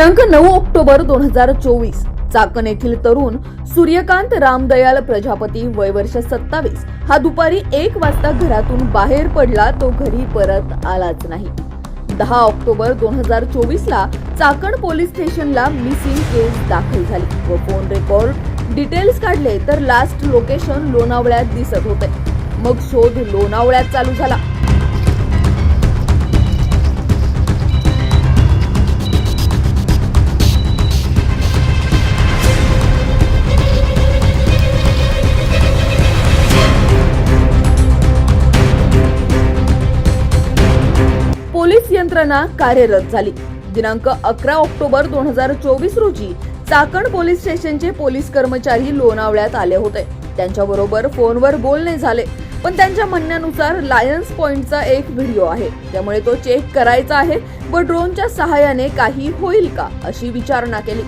दिनांक नऊ ऑक्टोबर दोन हजार चोवीस. चाकण येथील तरुण सूर्यकांत रामदयाल प्रजापती वय वर्ष सत्तावीस. हा दुपारी एक वाजता घरातून बाहेर पडला तो घरी परत आलाच नाही. दहा ऑक्टोबर दोन हजार चोवीस ला चाकण पोलीस स्टेशनला मिसिंग केस दाखल झाली व फोन रेकॉर्ड डिटेल्स काढले तर लास्ट लोकेशन लोणावळ्यात दिसत होते. मग शोध लोणावळ्यात चालू झाला. पोलीस यंत्रणा कार्यरत झाली. दिनांक अकरा ऑक्टोबर दोन हजार चोवीस रोजी चाकण पोलीस स्टेशनचे पोलीस कर्मचारी लोणावळ्यात आले होते. त्यांच्याबरोबर फोनवर बोलणे झाले. पण त्यांच्या म्हणण्यानुसार लायन्स पॉइंटचा एक व्हिडिओ आहे. त्यामुळे तो चेक करायचा आहे व ड्रोनच्या सहाय्याने काही होईल का अशी विचारणा केली.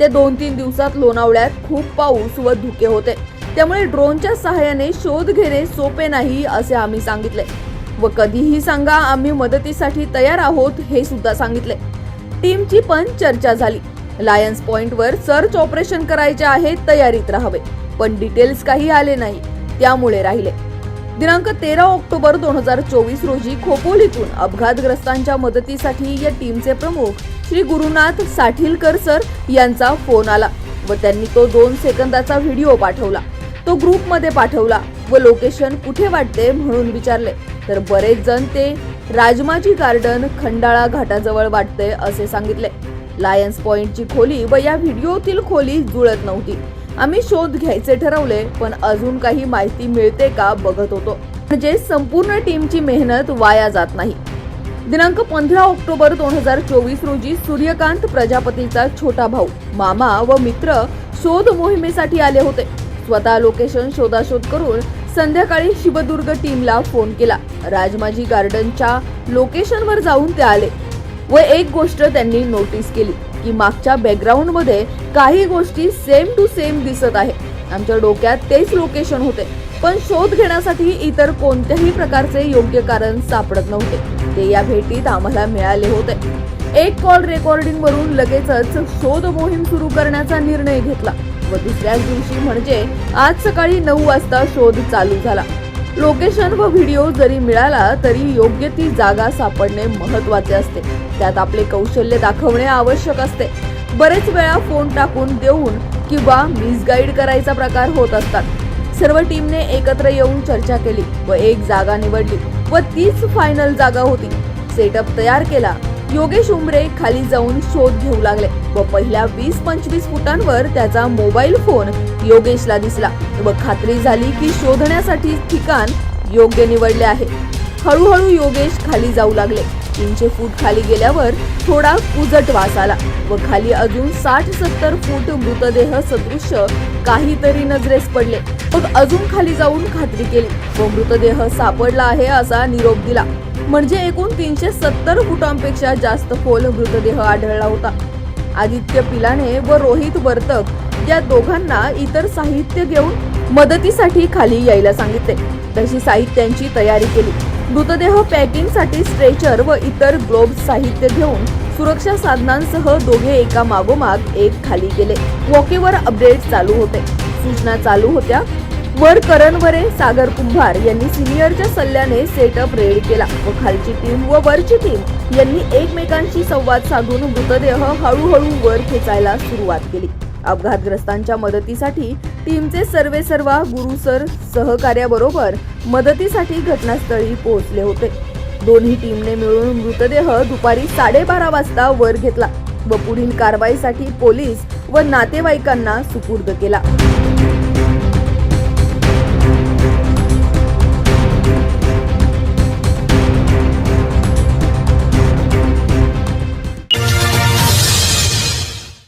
ते दोन तीन दिवसात लोणावळ्यात खूप पाऊस व धुके होते. त्यामुळे ड्रोनच्या सहाय्याने शोध घेणे सोपे नाही असे आम्ही सांगितले. व कधीही सांगा आम्ही मदतीसाठी तयार आहोत हे सुद्धा सांगितले. टीमची पण चर्चा झाली. लायन्स पॉइंटवर सर्च ऑपरेशन करायचे आहे तयारीत राहावे. पण डिटेल्स काही आले नाही त्यामुळे राहिले. दिनांक तेरा ऑक्टोबर दोन हजार चोवीस रोजी खोपोलीतून अपघातग्रस्तांच्या मदतीसाठी या टीमचे प्रमुख श्री गुरुनाथ साठीलकर सर यांचा फोन आला व त्यांनी तो दोन सेकंदाचा व्हिडिओ पाठवला. तो ग्रुपमध्ये पाठवला व लोकेशन कुठे वाटते म्हणून विचारले. तर बरेच जण ते राजमाची गार्डन खंडाळा घाटाजवळ वाटते असे सांगितले. लायन्स पॉइंटची खोली व या व्हिडिओतील खोली जुळत नव्हती. आम्ही शोध घ्यायचे ठरवले पण अजून काही माहिती मिळते का बघत होतो. म्हणजे संपूर्ण टीमची मेहनत वाया जात नाही. दिनांक पंधरा ऑक्टोबर दोन हजार चोवीस रोजी सूर्यकांत प्रजापतीचा छोटा भाऊ मामा व मित्र शोध मोहिमेसाठी आले होते. स्वतः लोकेशन शोधाशोध करून संध्याकाळी शिवदुर्ग टीमला फोन केला. राजमाजी गार्डनच्या लोकेशनवर जाऊन ते आले व एक गोष्ट त्यांनी नोटीस केली की मागच्या बॅकग्राऊंडमध्ये काही गोष्टी सेम टू सेम दिसत आहे. आमच्या डोक्यात तेच लोकेशन होते पण शोध घेण्यासाठी इतर कोणत्याही प्रकारचे योग्य कारण सापडत नव्हते. ते या भेटीत आम्हाला मिळाले होते. एक कॉल रेकॉर्डिंग वरून लगेचच शोध मोहीम सुरू करण्याचा निर्णय घेतला. व दुसऱ्याच दिवशी म्हणजे आज सकाळी नऊ वाजता शोध चालू झाला. लोकेशन व व्हिडिओ जरी मिळाला तरी योग्य ती जागा सापडणे महत्त्वाचे असते. त्यात आपले कौशल्य दाखवणे आवश्यक असते. बरेच वेळा फोन टाकून देऊन किंवा मिसगाईड करायचा प्रकार होत असतात. सर्व टीमने एकत्र येऊन चर्चा केली व एक जागा निवडली व तीच फायनल जागा होती. सेटअप तयार केला. योगेश उमरे खाली जाऊन शोध घेऊ लागले व पहिल्या वीस पंचवीस फुटांवर त्याचा मोबाईल फोन योगेशला दिसला व खात्री झाली की शोधण्यासाठी ठिकाण योग्य निवडले आहे. हळूहळू योगेश खाली जाऊ लागले. तीनशे फूट खाली गेल्यावर थोडा कुजट वास आला व खाली अजून साठ सत्तर फूट मृतदेह सदृश्य काहीतरी नजरेस पडले. मग अजून खाली जाऊन खात्री केली व मृतदेह सापडला आहे असा निरोप दिला. म्हणजे एकूण तीनशे सत्तर फुटांपेक्षा जास्त खोल मृतदेह आढळला होता. आदित्य पिलाने व रोहित वर्तक या दोघांना इतर साहित्य घेऊन मदतीसाठी खाली यायला सांगितले. तशी साहित्यांची तयारी केली. मृतदेह पॅकिंगसाठी स्ट्रेचर व इतर ग्लोब्स साहित्य घेऊन सुरक्षा साधनांसह दोघे एका मागोमाग एक खाली गेले. वॉकेवर अपडेट चालू होते. सूचना चालू होत्या. वर करणवरे सागर कुंभार यांनी सिनियरच्या सल्ल्याने सेटअप रेड केला व खालची टीम व वरची टीम यांनी एकमेकांशी संवाद साधून मृतदेह हळूहळू वर खेचायला सुरुवात केली. अपघातग्रस्तांच्या मदतीसाठी टीमचे सर्वे सर्वा गुरुसर सहकार्याबरोबर मदतीसाठी घटनास्थळी पोहोचले होते. दोन्ही टीमने मिळून मृतदेह दुपारी साडेबारा वाजता वर घेतला व पुढील कारवाईसाठी पोलीस व नातेवाईकांना सुपूर्द केला.